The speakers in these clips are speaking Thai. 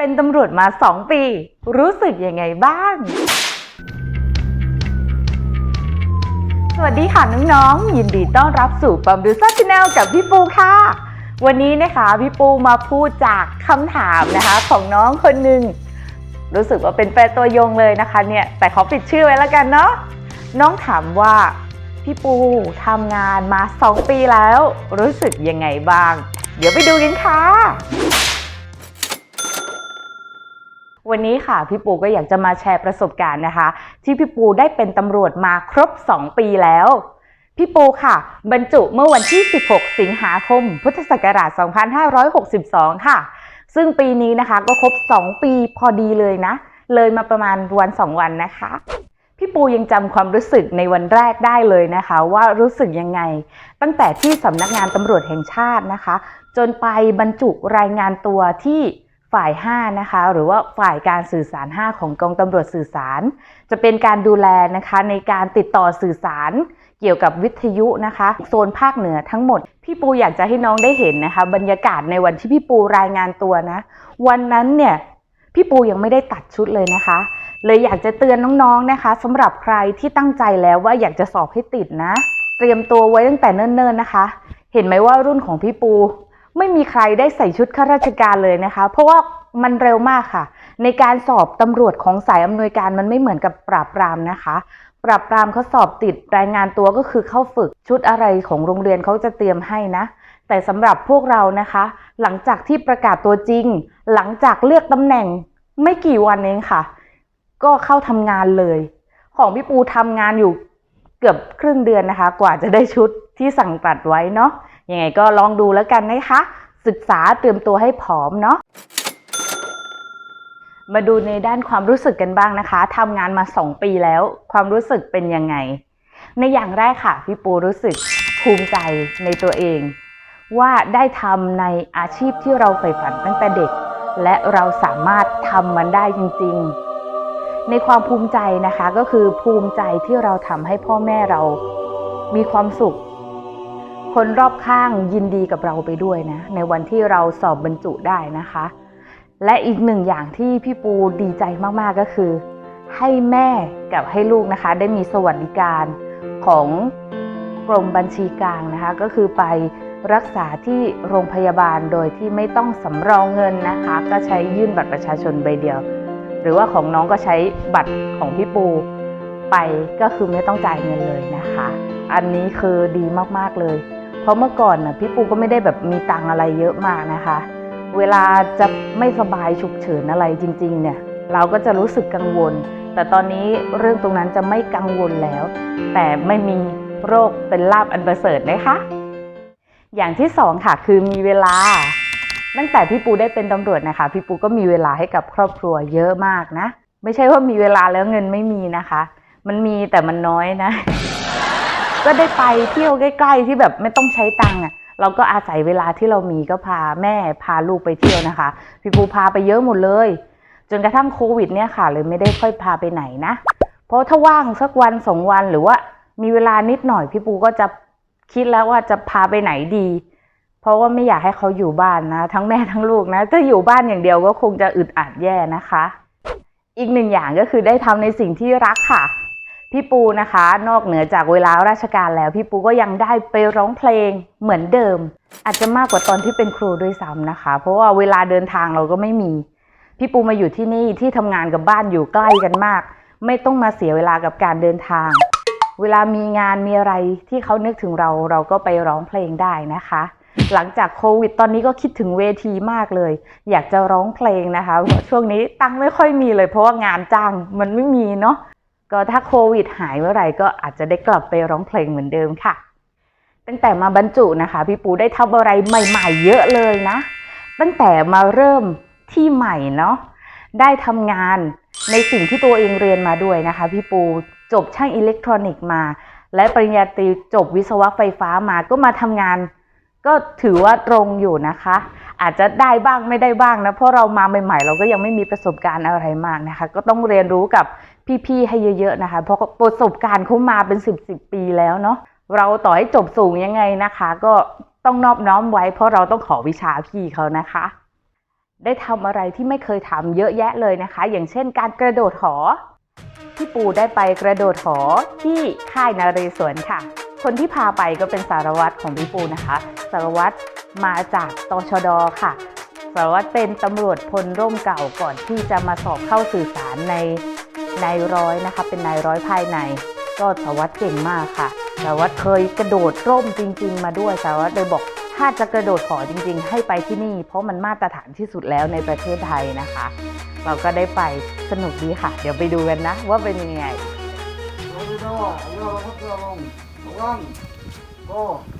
เป็นตำรวจมา 2 ปี รู้สึกยังไงบ้าง สวัสดีค่ะน้องๆ ยินดีต้อนรับสู่ปัมดูซ่าชแนลกับพี่ปูค่ะ วันนี้นะคะพี่ปูมาพูดจากคำถามนะคะของน้องคนหนึ่งรู้สึกว่าเป็นแฟนตัวยงเลยนะคะเนี่ย แต่ขอปิดชื่อไว้แล้วกันเนาะน้องถามว่าพี่ปูทำงานมา 2 ปีแล้ว รู้สึกยังไงบ้าง เดี๋ยวไปดูกันค่ะ วันนี้ค่ะพี่ปูก็อยากจะมาแชร์ประสบการณ์นะคะ ที่พี่ปูได้เป็นตำรวจมาครบ 2 ปีแล้ว พี่ปูค่ะ บรรจุเมื่อวันที่ 16 สิงหาคม พุทธศักราช 2562 ค่ะ ซึ่งปีนี้นะคะก็ครบ 2 ปีพอดีเลยนะ เลยมาประมาณวัน2วันนะคะ พี่ปูยังจำความรู้สึกในวันแรกได้เลยนะคะ ว่ารู้สึกยังไง ตั้งแต่ที่สำนักงานตำรวจแห่งชาตินะคะ จนไปบรรจุรายงานตัวที่ ฝ่าย 5 นะคะ หรือว่าฝ่ายการสื่อสาร 5 ของกองตำรวจสื่อสาร จะเป็นการดูแลนะคะในการติดต่อสื่อสาร เกี่ยวกับวิทยุนะคะ โซนภาคเหนือทั้งหมด พี่ปูอยากจะให้น้องได้เห็นนะคะ บรรยากาศในวันที่พี่ปูรายงานตัวนะ วันนั้นเนี่ยพี่ปูยังไม่ได้ตัดชุดเลยนะคะ เลยอยากจะเตือนน้องๆนะคะสำหรับใครที่ตั้งใจแล้วว่าอยากจะสอบให้ติดนะ เตรียมตัวไว้ตั้งแต่เนิ่นๆนะคะ เห็นไหมว่ารุ่นของพี่ปู ไม่มีใครได้ใส่ชุดข้าราชการเลยนะคะ เพราะว่ามันเร็วมากค่ะ ในการสอบตำรวจของสายอำนวยการมันไม่เหมือนกับปราบปรามนะคะ ปราบปรามเขาสอบติดรายงานตัวก็คือเข้าฝึกชุดอะไรของโรงเรียนเขาจะเตรียมให้นะ แต่สำหรับพวกเรานะคะ หลังจากที่ประกาศตัวจริง หลังจากเลือกตำแหน่งไม่กี่วันเองค่ะ ก็เข้าทำงานเลย ของพี่ปูทำงานอยู่เกือบครึ่งเดือนนะคะ กว่าจะได้ชุด ที่สั่งตัดไว้เนาะยังไงก็ลองดูแล้วกันนะคะ ศึกษาเตรียมตัวให้พร้อมเนาะมาดูในด้านความรู้สึกกันบ้างนะคะทำงานมา 2 ปีแล้ว ความรู้สึกเป็นยังไง ในอย่างแรกค่ะพี่ปูรู้สึกภูมิใจในตัวเอง ว่าได้ทำในอาชีพที่เราใฝ่ฝันตั้งแต่เด็ก และเราสามารถทำมันได้จริง ๆ ในความภูมิใจนะคะก็คือภูมิใจที่เราทำให้พ่อแม่เรา มีความสุข คนรอบข้างยินดีกับเราไปด้วยนะ ในวันที่เราสอบบรรจุได้นะคะ และอีกหนึ่งอย่างที่พี่ปูดีใจมากๆก็คือ ให้แม่กับให้ลูกนะคะ ได้มีสวัสดิการของกรมบัญชีกลางนะคะ ก็คือไปรักษาที่โรงพยาบาลโดยที่ไม่ต้องสำรองเงินนะคะ ก็ใช้ยื่นบัตรประชาชนใบเดียว หรือว่าของน้องก็ใช้บัตรของพี่ปูไปก็คือไม่ต้องจ่ายเงินเลยนะคะ อันนี้คือดีมากๆเลย ราะเมื่อก่อนน่ะพี่ปูก็ไม่ได้แบบมีตังอะไรเยอะมากนะคะ เวลาจะไม่สบายฉุกเฉินอะไรจริงๆเนี่ยเราก็จะรู้สึกกังวล แต่ตอนนี้เรื่องตรงนั้นจะไม่กังวลแล้ว แต่ไม่มีโรคเป็นลาบอันประเสริฐนะคะ อย่างที่สองค่ะคือมีเวลา ตั้งแต่พี่ปูได้เป็นตำรวจนะคะ พี่ปูก็มีเวลาให้กับครอบครัวเยอะมากนะ ไม่ใช่ว่ามีเวลาแล้วเงินไม่มีนะคะ มันมีแต่มันน้อยนะ ก็ได้ไปเที่ยวใกล้ ๆ ที่แบบไม่ต้องใช้ตังค์อะเราก็อาศัยเวลาที่เรามีก็พาแม่พาลูกไปเที่ยวนะคะ พี่ปูพาไปเยอะหมดเลย จนกระทั่งโควิดเนี่ยค่ะเลยไม่ได้ค่อยพาไปไหนนะ เพราะถ้าว่างสักวันสองวันหรือว่ามีเวลานิดหน่อยพี่ปูก็จะคิดแล้วว่าจะพาไปไหนดี เพราะว่าไม่อยากให้เขาอยู่บ้านนะ ทั้งแม่ทั้งลูกนะถ้าอยู่บ้านอย่างเดียวก็คงจะอึดอัดแย่นะคะ อีกหนึ่งอย่างก็คือได้ทำในสิ่งที่รักค่ะ พี่ปูนะคะ นอกเหนือจากเวลาราชการแล้ว พี่ปูก็ยังได้ไปร้องเพลงเหมือนเดิม อาจจะมากกว่าตอนที่เป็นครูด้วยซ้ำนะคะ เพราะว่าเวลาเดินทางเราก็ไม่มี พี่ปูมาอยู่ที่นี่ที่ทำงานกับบ้านอยู่ใกล้กันมาก ไม่ต้องมาเสียเวลากับการเดินทาง เวลามีงานมีอะไรที่เขานึกถึงเราเราก็ไปร้องเพลงได้นะคะ หลังจากโควิด ตอนนี้ก็คิดถึงเวทีมากเลย อยากจะร้องเพลงนะคะช่วงนี้ตังค์ไม่ค่อยมีเลย เพราะว่างานจ้างมันไม่มีเนาะ ก็ถ้าโควิดหายเมื่อไหร่ก็อาจจะได้กลับไปร้องเพลงเหมือนเดิมค่ะ ตั้งแต่มาบรรจุนะคะ พี่ปูได้ทำอะไรใหม่ ๆ เยอะเลยนะ ตั้งแต่มาเริ่มที่ใหม่เนาะได้ทำงานในสิ่งที่ตัวเองเรียนมาด้วยนะคะ พี่ปูจบช่างอิเล็กทรอนิกส์มา และปริญญาตรีจบวิศวะไฟฟ้ามาก็มาทำงาน ก็ถือว่าตรงอยู่นะคะ อาจจะได้บ้างไม่ได้บ้างนะเพราะเรามาใหม่ๆ เราก็ยังไม่มีประสบการณ์อะไรมากนะคะ ก็ต้องเรียนรู้กับ พี่ๆให้เยอะๆนะคะ เพราะประสบการณ์เขามาเป็นสิบสิบปีแล้วเนาะเราต่อให้จบสูงยังไงนะคะ ก็ต้องนอบน้อมไว้ เพราะเราต้องขอวิชาพี่เขานะคะ ได้ทำอะไรที่ไม่เคยทำเยอะแยะเลยนะคะ อย่างเช่น การกระโดดหอพี่ปูได้ไปกระโดดหอที่ค่ายนาเรศวรค่ะ คนที่พาไปก็เป็นสารวัตรของพี่ปูนะคะ สารวัตรมาจากตชดค่ะ สารวัตรเป็นตำรวจพลร่มเก่าก่อนที่จะมาสอบเข้าสื่อสารใน นายร้อยนะคะ เป็นนายร้อยภายใน ก็สารวัตรเก่งมากค่ะสารวัตรเคยกระโดดร่มจริง ๆ มาด้วยสารวัตรเลยบอกถ้าจะกระโดดหอจริง ๆ ให้ไปที่นี่ เพราะมันมาตรฐานที่สุดแล้วในประเทศไทยนะคะ เราก็ได้ไปสนุกดีค่ะ เดี๋ยวไปดูกันนะ ว่าเป็นยังไง여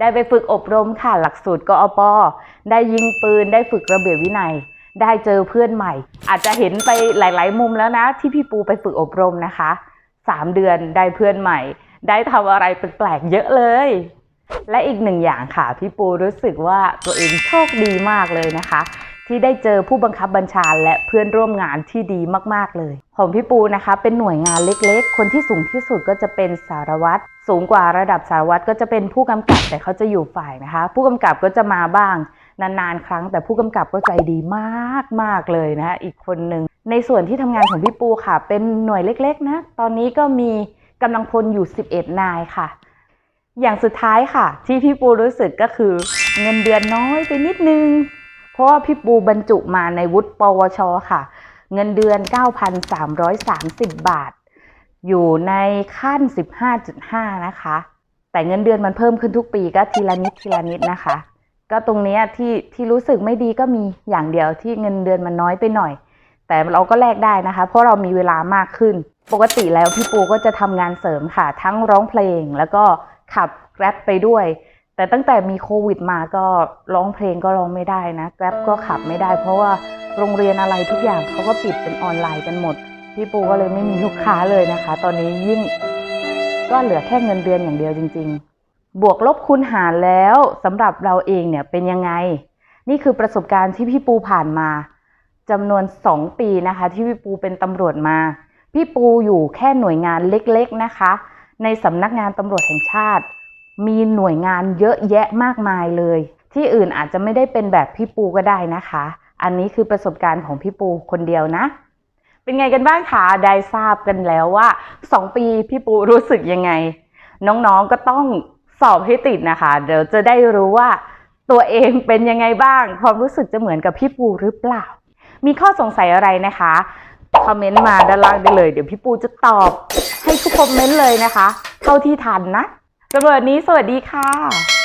ได้ไปฝึกอบรมค่ะหลักสูตรกอปอได้ยิงปืนได้ฝึกระเบียบวินัย ได้เจอเพื่อนใหม่ อาจจะเห็นไปหลาย ๆ มุมแล้วนะ ที่พี่ปูไปฝึกอบรมนะคะสามเดือนได้เพื่อนใหม่ ได้ทำอะไรแปลกๆเยอะเลย และอีกหนึ่งอย่างค่ะ พี่ปูรู้สึกว่าตัวเองโชคดีมากเลยนะคะ ที่ได้เจอผู้บังคับบัญชาและเพื่อนร่วมงานที่ดีมากๆเลย ของพี่ปูนะคะ เป็นหน่วยงานเล็ก ๆ คนที่สูงที่สุดก็จะเป็นสารวัตร สูงกว่าระดับสารวัตรก็จะเป็นผู้กำกับแต่เขาจะอยู่ฝ่ายนะคะ ผู้กำกับก็จะมาบ้างนานๆ ครั้ง แต่ผู้กำกับก็ใจดีมากๆเลยนะคะอีกคนหนึ่งในส่วนที่ทำงานของพี่ปูค่ะ เป็นหน่วยเล็กๆนะตอนนี้ก็มีกำลังพลอยู่ 11 นายค่ะ อย่างสุดท้ายค่ะ ที่พี่ปูรู้สึกก็คือเงินเดือนน้อยไปนิดนึง เพราะว่าพี่ปูบรรจุมาในวุฒิปวชค่ะ เงินเดือน 9,330 บาท อยู่ในขั้น 15.5 นะคะ แต่เงินเดือนมันเพิ่มขึ้นทุกปีก็ทีละนิดทีละนิดนะคะ ก็ตรงนี้ที่ที่รู้สึกไม่ดีก็มีอย่างเดียวที่เงินเดือนมันน้อยไปหน่อย แต่เราก็แลกได้นะคะ เพราะเรามีเวลามากขึ้น ปกติแล้วพี่ปูก็จะทำงานเสริมค่ะ ทั้งร้องเพลงแล้วก็ขับแกร็บไปด้วย แต่ตั้งแต่มีโควิดมาก็ร้องเพลงก็ร้องไม่ได้นะแกร็บก็ขับไม่ได้ เพราะว่าโรงเรียนอะไรทุกอย่างเขาก็ปิดเป็นออนไลน์กันหมด พี่ปูก็เลยไม่มีลูกค้าเลยนะคะ ตอนนี้ยิ่งก็เหลือแค่เงินเดือนอย่างเดียวจริง ๆ บวกลบคูณหารแล้วสำหรับเราเองเนี่ยเป็นยังไง นี่คือประสบการณ์ที่พี่ปูผ่านมาจำนวน 2 ปีนะคะ ที่พี่ปูเป็นตำรวจมา พี่ปูอยู่แค่หน่วยงานเล็กๆนะคะ ในสำนักงานตำรวจแห่งชาติ มีหน่วยงานเยอะแยะมากมายเลย ที่อื่นอาจจะไม่ได้เป็นแบบพี่ปูก็ได้นะคะ อันนี้คือประสบการณ์ของพี่ปูคนเดียวนะ เป็นไงกันบ้างคะได้ทราบกันแล้วว่า 2 ปีพี่ปูรู้สึกยังไง น้องๆก็ต้องสอบให้ติดนะคะ เดี๋ยวจะได้รู้ว่าตัวเองเป็นยังไงบ้าง ความรู้สึกจะเหมือนกับพี่ปูหรือเปล่า มีข้อสงสัยอะไรนะคะคอมเมนต์มาด้านล่างได้เลย เดี๋ยวพี่ปูจะตอบให้ทุกคอมเมนต์เลยนะคะ เท่าที่ทันนะสำหรับวันนี้สวัสดีค่ะ